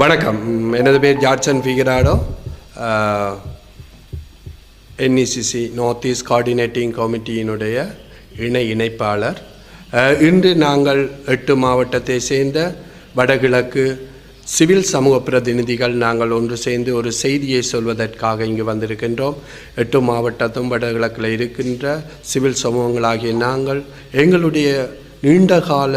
வணக்கம். எனது பேர் Jadson Figarado. NECC north east coordinating கமிட்டியினுடைய இணை இணைப்பாளர். இன்று நாங்கள் எட்டு மாவட்டத்தை சேர்ந்த வடகிழக்கு சிவில் சமூக பிரதிநிதிகள் நாங்கள் ஒன்று சேர்ந்து ஒரு செய்தியை சொல்வதற்காக இங்கு வந்திருக்கின்றோம். எட்டு மாவட்டத்தும் வடகிழக்கில் இருக்கின்ற சிவில் சமூகங்களாகிய நாங்கள் எங்களுடைய நீண்டகால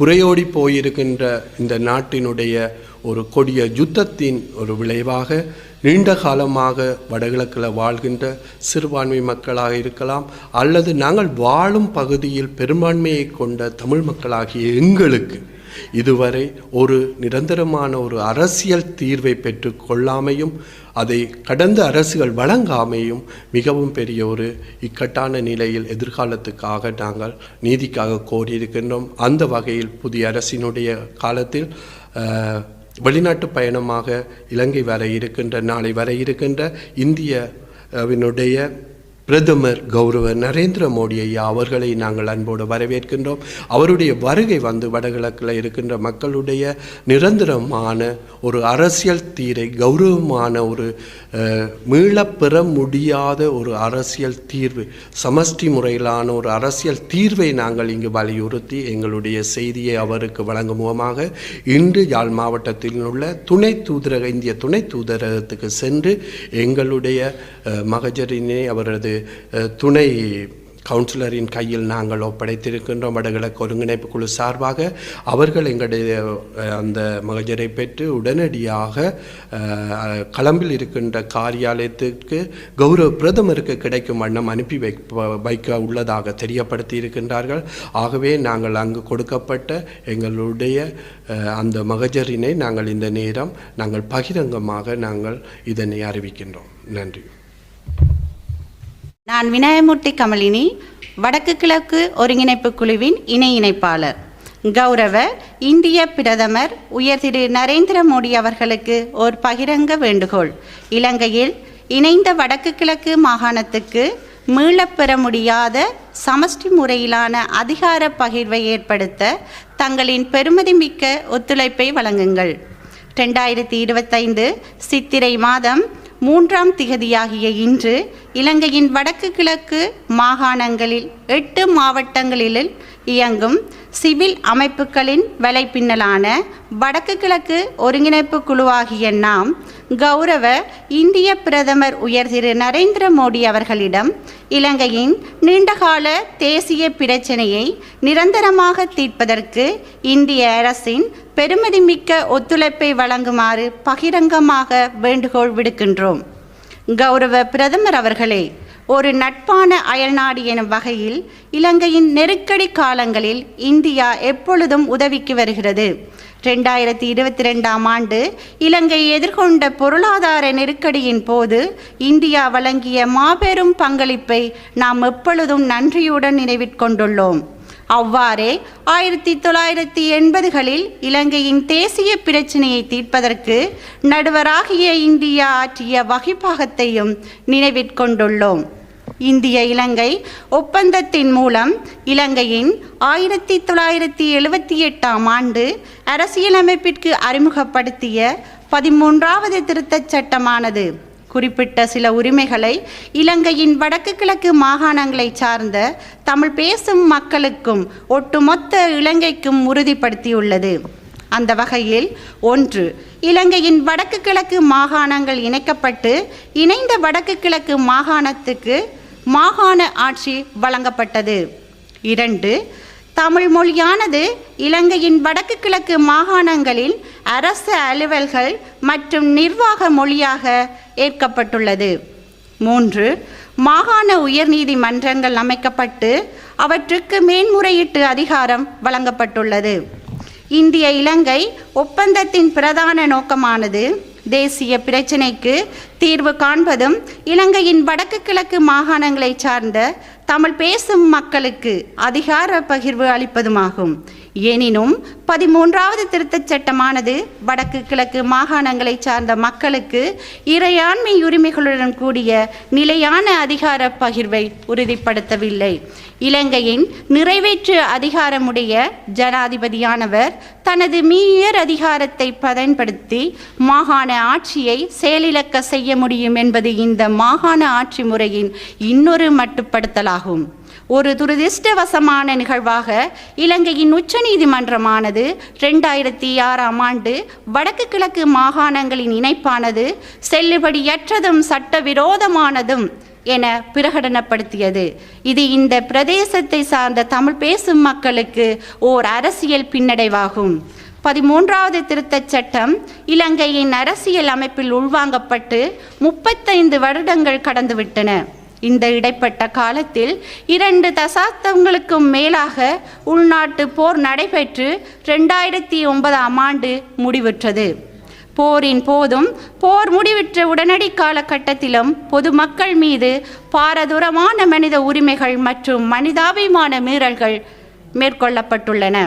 புறையோடி போயிருக்கின்ற இந்த நாட்டினுடைய ஒரு கொடிய யுத்தத்தின் ஒரு விளைவாக நீண்ட காலமாக வடகிழக்கில் வாழ்கின்ற சிறுபான்மை மக்களாக இருக்கலாம் அல்லது நாங்கள் வாழும் பகுதியில் பெரும்பான்மையை கொண்ட தமிழ் மக்களாகிய எங்களுக்கு இதுவரை ஒரு நிரந்தரமான ஒரு அரசியல் தீர்வை பெற்று கொள்ளாமையும் அதை கடந்த அரசுகள் வழங்காமையும் மிகவும் பெரிய ஒரு இக்கட்டான நிலையில் எதிர்காலத்துக்காக நாங்கள் நீதிக்காக கோரியிருக்கின்றோம். அந்த வகையில் புதிய அரசினுடைய காலத்தில் வெளிநாட்டு பயணமாக இலங்கை வர இருக்கின்ற நாளை வர இருக்கின்ற இந்தியாவினுடைய பிரதமர் கௌரவ நரேந்திர மோடி ஐயா அவர்களை நாங்கள் அன்போடு வரவேற்கின்றோம். அவருடைய வருகை வந்து வடகிழக்கில் இருக்கின்ற மக்களுடைய நிரந்தரமான ஒரு அரசியல் தீரை கௌரவமான ஒரு மீளப்பெற முடியாத ஒரு அரசியல் தீர்வு சமஷ்டி முறையிலான ஒரு அரசியல் தீர்வை நாங்கள் இங்கு வலியுறுத்தி எங்களுடைய செய்தியை அவருக்கு வழங்கும் முகமாக இன்று யாழ் மாவட்டத்தில் உள்ள துணை தூதரக இந்திய துணை தூதரகத்துக்கு சென்று எங்களுடைய மகஜரினை அவரது துணை கவுன்சிலரின் கையில் நாங்கள் ஒப்படைத்திருக்கின்றோம். வடகிழக்கு ஒருங்கிணைப்பு குழு சார்பாக அவர்கள் எங்களுடைய அந்த மகஜரை பெற்று உடனடியாக களம்பில் இருக்கின்ற காரியாலயத்திற்கு கௌரவ பிரதமருக்கு கிடைக்கும் வண்ணம் அனுப்பி வைப்ப வைக்க உள்ளதாக தெரியப்படுத்தி இருக்கின்றார்கள். ஆகவே நாங்கள் அங்கு கொடுக்கப்பட்ட எங்களுடைய அந்த மகஜரினை நாங்கள் இந்த நேரம் நாங்கள் பகிரங்கமாக நாங்கள் இதனை அறிவிக்கின்றோம். நன்றி. நான் விநாயகமூர்த்தி கமலினி வடக்கு கிழக்கு ஒருங்கிணைப்பு குழுவின் இணை இணைப்பாளர். கௌரவ இந்திய பிரதமர் உயர் திரு நரேந்திர மோடி அவர்களுக்கு ஒரு பகிரங்க வேண்டுகோள். இலங்கையில் இணைந்த வடக்கு கிழக்கு மாகாணத்துக்கு மீளப்பெற முடியாத சமஷ்டி முறையிலான அதிகார பகிர்வை ஏற்படுத்த தங்களின் பெருமதிமிக்க ஒத்துழைப்பை வழங்குங்கள். ரெண்டாயிரத்தி இருபத்தைந்து சித்திரை மாதம் மூன்றாம் திகதியாகிய இன்று இலங்கையின் வடக்கு கிழக்கு மாகாணங்களில் எட்டு மாவட்டங்களில் இயங்கும் சிவில் அமைப்புகளின் வலைப்பின்னலான வடக்கு கிழக்கு ஒருங்கிணைப்பு குழுவாகிய நாம் கௌரவ இந்திய பிரதமர் உயர் திரு நரேந்திர மோடி அவர்களிடம் இலங்கையின் நீண்டகால தேசிய பிரச்சினையை நிரந்தரமாக தீர்ப்பதற்கு இந்திய அரசின் பெருமதிமிக்க ஒத்துழைப்பை வழங்குமாறு பகிரங்கமாக வேண்டுகோள் விடுக்கின்றோம். கௌரவ பிரதமர் அவர்களே ஒரு நட்பான அயல்நாடு எனும் வகையில் இலங்கையின் நெருக்கடி காலங்களில் இந்தியா எப்பொழுதும் உதவிக்கு வருகிறது. ரெண்டாயிரத்தி இருபத்தி ரெண்டாம் ஆண்டு இலங்கை எதிர்கொண்ட பொருளாதார நெருக்கடியின் போது இந்தியா வழங்கிய மாபெரும் பங்களிப்பை நாம் எப்பொழுதும் நன்றியுடன் நினைவிற்கொண்டுள்ளோம். அவ்வாறே ஆயிரத்தி தொள்ளாயிரத்தி எண்பதுகளில் இலங்கையின் தேசிய பிரச்சினையை தீர்ப்பதற்கு நடுவராகிய இந்தியா ஆற்றிய வகிப்பாகத்தையும் நினைவிற்கொண்டுள்ளோம் இந்திய இலங்கை ஒப்பந்தத்தின் மூலம் இலங்கையின் ஆயிரத்தி தொள்ளாயிரத்தி எழுபத்தி எட்டாம் ஆண்டு அரசியலமைப்பிற்கு அறிமுகப்படுத்திய பதிமூன்றாவது திருத்தச் சட்டமானது. குறிப்பிட்ட சில உரிமைகளை இலங்கையின் வடக்கு கிழக்கு மாகாணங்களை சார்ந்த தமிழ் பேசும் மக்களுக்கும் ஒட்டுமொத்த இலங்கைக்கும் உறுதிப்படுத்தியுள்ளது. அந்த வகையில் ஒன்று இலங்கையின் வடக்கு கிழக்கு மாகாணங்கள் இணைக்கப்பட்டு இணைந்த வடக்கு கிழக்கு மாகாணத்துக்கு மாகாண ஆட்சி வழங்கப்பட்டது. இரண்டு தமிழ் மொழியானது இலங்கையின் வடக்கு கிழக்கு மாகாணங்களில் அரசு அலுவல்கள் மற்றும் நிர்வாக மொழியாக ஏற்கப்பட்டுள்ளது. மூன்று மாகாண உயர்நீதிமன்றங்கள் அமைக்கப்பட்டு அவற்றுக்கு மேன்முறையீட்டு அதிகாரம் வழங்கப்பட்டுள்ளது. இந்திய இலங்கை ஒப்பந்தத்தின் பிரதான நோக்கமானது தேசிய பிரச்சினைக்கு தீர்வு காண்பதும் இலங்கையின் வடக்கு கிழக்கு மாகாணங்களை சார்ந்த தமிழ் பேசும் மக்களுக்கு அதிகார பகிர்வு அளிப்பதுமாகும். எனினும் பதிமூன்றாவது திருத்தச் சட்டமானது வடக்கு கிழக்கு மாகாணங்களை சார்ந்த மக்களுக்கு இறையாண்மை உரிமைகளுடன் கூடிய நிலையான அதிகார பகிர்வை உறுதிப்படுத்தவில்லை. இலங்கையின் நிறைவேற்று அதிகாரமுடைய ஜனாதிபதியானவர் தனது மீயர் அதிகாரத்தை பயன்படுத்தி மாகாண ஆட்சியை செயலிழக்க செய்ய முடியும் என்பது இந்த மாகாண ஆட்சி முறையின் இன்னொரு மட்டுப்படுத்தலாகும். ஒரு துரதிர்ஷ்டவசமான நிகழ்வாக இலங்கையின் உச்சநீதிமன்றமானது ரெண்டாயிரத்தி ஆறாம் ஆண்டு வடக்கு கிழக்கு மாகாணங்களின் இணைப்பானது செல்லுபடியற்றதும் சட்டவிரோதமானதும் என பிரகடனப்படுத்தியது. இது இந்த பிரதேசத்தை சார்ந்த தமிழ் பேசும் மக்களுக்கு ஓர் அரசியல் பின்னடைவாகும். பதிமூன்றாவது திருத்தச் சட்டம் இலங்கையின் அரசியல் அமைப்பில் உள்வாங்கப்பட்டு முப்பத்தைந்து வருடங்கள் கடந்துவிட்டன. இந்த இடைப்பட்ட காலத்தில் இரண்டு தசாப்தங்களுக்கும் மேலாக உள்நாட்டு போர் நடைபெற்று ரெண்டாயிரத்தி ஒன்பதாம் ஆண்டு முடிவுற்றது. போரின் போதும் போர் முடிவுற்ற உடனடி காலகட்டத்திலும் பொதுமக்கள் மீது பாரதூரமான மனித உரிமைகள் மற்றும் மனிதாபிமான மீறல்கள் மேற்கொள்ளப்பட்டுள்ளன.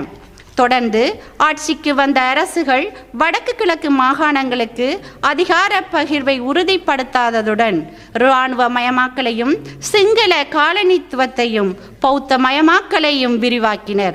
தொடர்ந்து ஆட்சிக்கு வந்த அரசுகள் வடக்கு கிழக்கு மாகாணங்களுக்கு அதிகார பகிர்வை உறுதிப்படுத்தாததுடன் இராணுவ மயமாக்கலையும் சிங்கள காலனித்துவத்தையும் பௌத்த மயமாக்கலையும் விரிவாக்கினர்.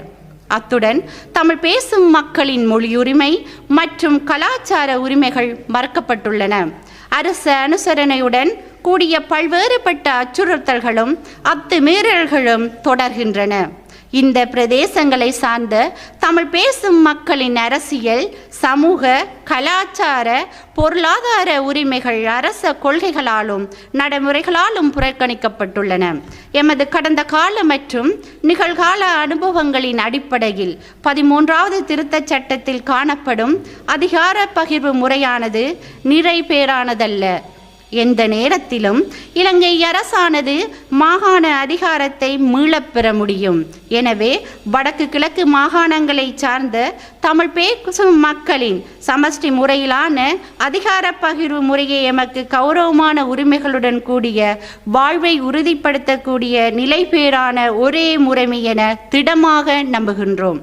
அத்துடன் தமிழ் பேசும் மக்களின் மொழியுரிமை மற்றும் கலாச்சார உரிமைகள் மறுக்கப்பட்டுள்ளன. அரசு அனுசரணையுடன் கூடிய பல்வேறுபட்ட அச்சுறுத்தல்களும் அத்துமீறல்களும் தொடர்கின்றன. இந்த பிரதேசங்களை சார்ந்த தமிழ் பேசும் மக்களின் அரசியல் சமூக கலாச்சார பொருளாதார உரிமைகள் அரச கொள்கைகளாலும் நடைமுறைகளாலும் புறக்கணிக்கப்பட்டுள்ளன. எமது கடந்த கால மற்றும் நிகழ்கால அனுபவங்களின் அடிப்படையில் பதிமூன்றாவது திருத்தச் சட்டத்தில் காணப்படும் அதிகார பகிர்வு முறையானது நிறைபேறானதல்ல எந்த நேரத்திலும் இலங்கை அரசானது மாகாண அதிகாரத்தை மீளப்பெற முடியும். எனவே வடக்கு கிழக்கு மாகாணங்களை சார்ந்த தமிழ் பேசும் மக்களின் சமஷ்டி முறையிலான அதிகார பகிர்வு முறையை எமக்கு கௌரவமான உரிமைகளுடன் கூடிய வாழ்வை உறுதிப்படுத்தக்கூடிய நிலைபேறான ஒரே முறைமை என திடமாக நம்புகின்றோம்.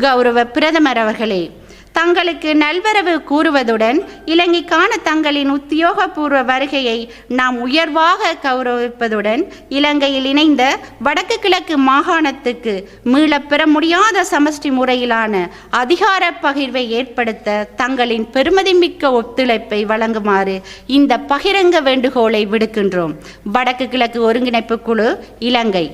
கௌரவ பிரதமர் அவர்களே தங்களுக்கு நல்வரவு கூறுவதுடன் இலங்கைக்கான தங்களின் உத்தியோகபூர்வ வருகையை நாம் உயர்வாக கௌரவிப்பதுடன் இலங்கையில் இணைந்த வடக்கு கிழக்கு மாகாணத்துக்கு மீளப் பெற முடியாத சமஷ்டி முறையிலான அதிகார பகிர்வை ஏற்படுத்த தங்களின் பெருமதிமிக்க ஒத்துழைப்பை வழங்குமாறு இந்த பகிரங்க வேண்டுகோளை விடுக்கின்றோம். வடக்கு கிழக்கு ஒருங்கிணைப்பு குழு இலங்கை.